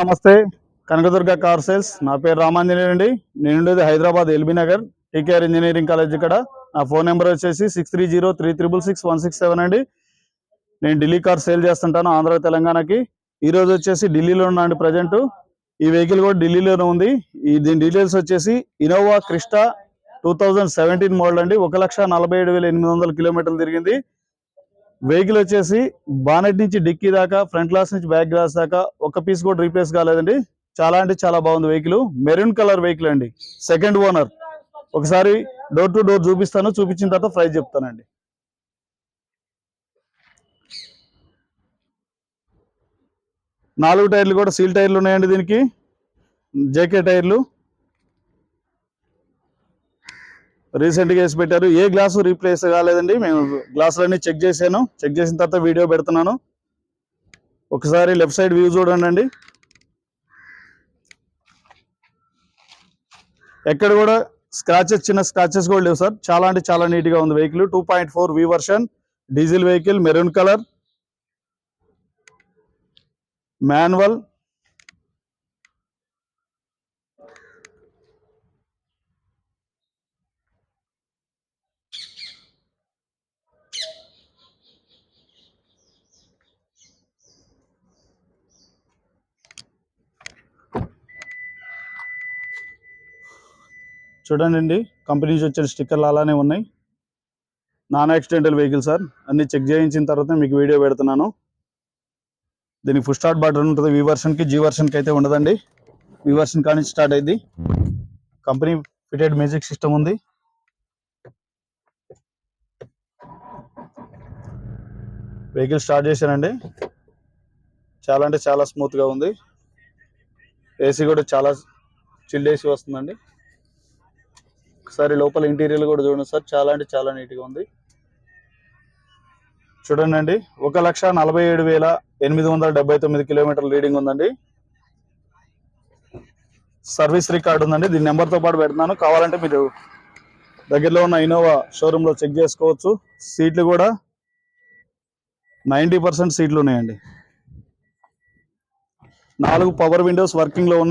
నమస్తే Kanakadurga car sales. నా పేరు రామాంజనేయుడు అండి. నేను ఉండేది Hyderabad LB Nagar TKR engineering college ఇక్కడ. నా ఫోన్ నెంబర్ వచ్చేసి six three zero three triple six one six seven అండి. నేను ఢిల్లీ కార్ సేల్ చేస్తుంటాను ఆంధ్ర తెలంగాణకి. ఈ రోజు వచ్చేసి ఢిల్లీలో ఉన్నాండి ప్రజెంట్. ఈ వెహికల్ కూడా ఢిల్లీలోనే ఉంది. ఈ దీని డీటెయిల్స్ వచ్చేసి Innova Crysta two thousand seventeen model అండి. ఒక లక్ష నలభై ఏడు వేల ఎనిమిది వందల కిలోమీటర్లు తిరిగింది. వెహికల్ వచ్చేసి బానెట్ నుంచి డిక్కీ దాకా ఫ్రంట్ గ్లాస్ నుంచి బ్యాక్ గ్లాస్ దాకా ఒక పీస్ కూడా రీప్లేస్ కాలేదండి. చాలా అంటే చాలా బాగుంది వెహికల్. మెరూన్ కలర్ వెహికల్ అండి. Second owner. ఒకసారి డోర్ టు డోర్ చూపిస్తాను. చూపించిన తర్వాత ప్రైస్ చెప్తానండి. నాలుగు టైర్లు కూడా సీల్ టైర్లు ఉన్నాయండి దీనికి. జేకే టైర్లు. రీసెంట్గా వేసి పెట్టారు. ఏ గ్లాసు రీప్లేస్ కాలేదండి. మేము గ్లాసులన్నీ చెక్ చేశాను చెక్ చేసిన తర్వాత వీడియో పెడుతున్నాను. ఒకసారి లెఫ్ట్ సైడ్ వ్యూ చూడండి అండి ఎక్కడ కూడా స్క్రాచెస్ చిన్న స్క్రాచెస్ కూడా లేవు సార్. చాలా అంటే చాలా నీట్గా ఉంది vehicle. Two point four V version. Diesel vehicle maroon colour. Manual. చూడండి అండి కంపెనీ నుంచి వచ్చిన స్టిక్కర్లు అలానే ఉన్నాయి. Non accidental vehicle sir. అన్ని చెక్ చేయించిన తర్వాత మీకు వీడియో పెడుతున్నాను. దీనికి ఫుల్ స్టార్ట్ బటన్ ఉంటుంది. వి వర్షన్కి జీ వర్షన్కి అయితే ఉండదండి. వి వర్షన్ కానీ స్టార్ట్ అయింది. కంపెనీ ఫిటెడ్ మ్యూజిక్ సిస్టమ్ ఉంది. వెహికల్ స్టార్ట్ చేశానండి. చాలా అంటే చాలా స్మూత్గా ఉంది. ఏసీ కూడా చాలా చిల్డ్ ఏసీ వస్తుందండి. ఒకసారి లోపల ఇంటీరియర్ కూడా చూడండి సార్. చాలా అంటే చాలా నీట్గా ఉంది. చూడండి అండి. ఒక లక్ష నలభై ఏడు వేల ఎనిమిది వందల డెబ్బై తొమ్మిది కిలోమీటర్ల రీడింగ్ ఉందండి. సర్వీస్ రికార్డ్ ఉందండి. దీని నెంబర్తో పాటు పెడుతున్నాను. కావాలంటే మీరు దగ్గరలో ఉన్న ఇన్నోవా షోరూంలో చెక్ చేసుకోవచ్చు. సీట్లు కూడా నైంటీ పర్సెంట్ సీట్లు ఉన్నాయండి. నాలుగు పవర్ విండోస్ వర్కింగ్లో ఉన్నాయి.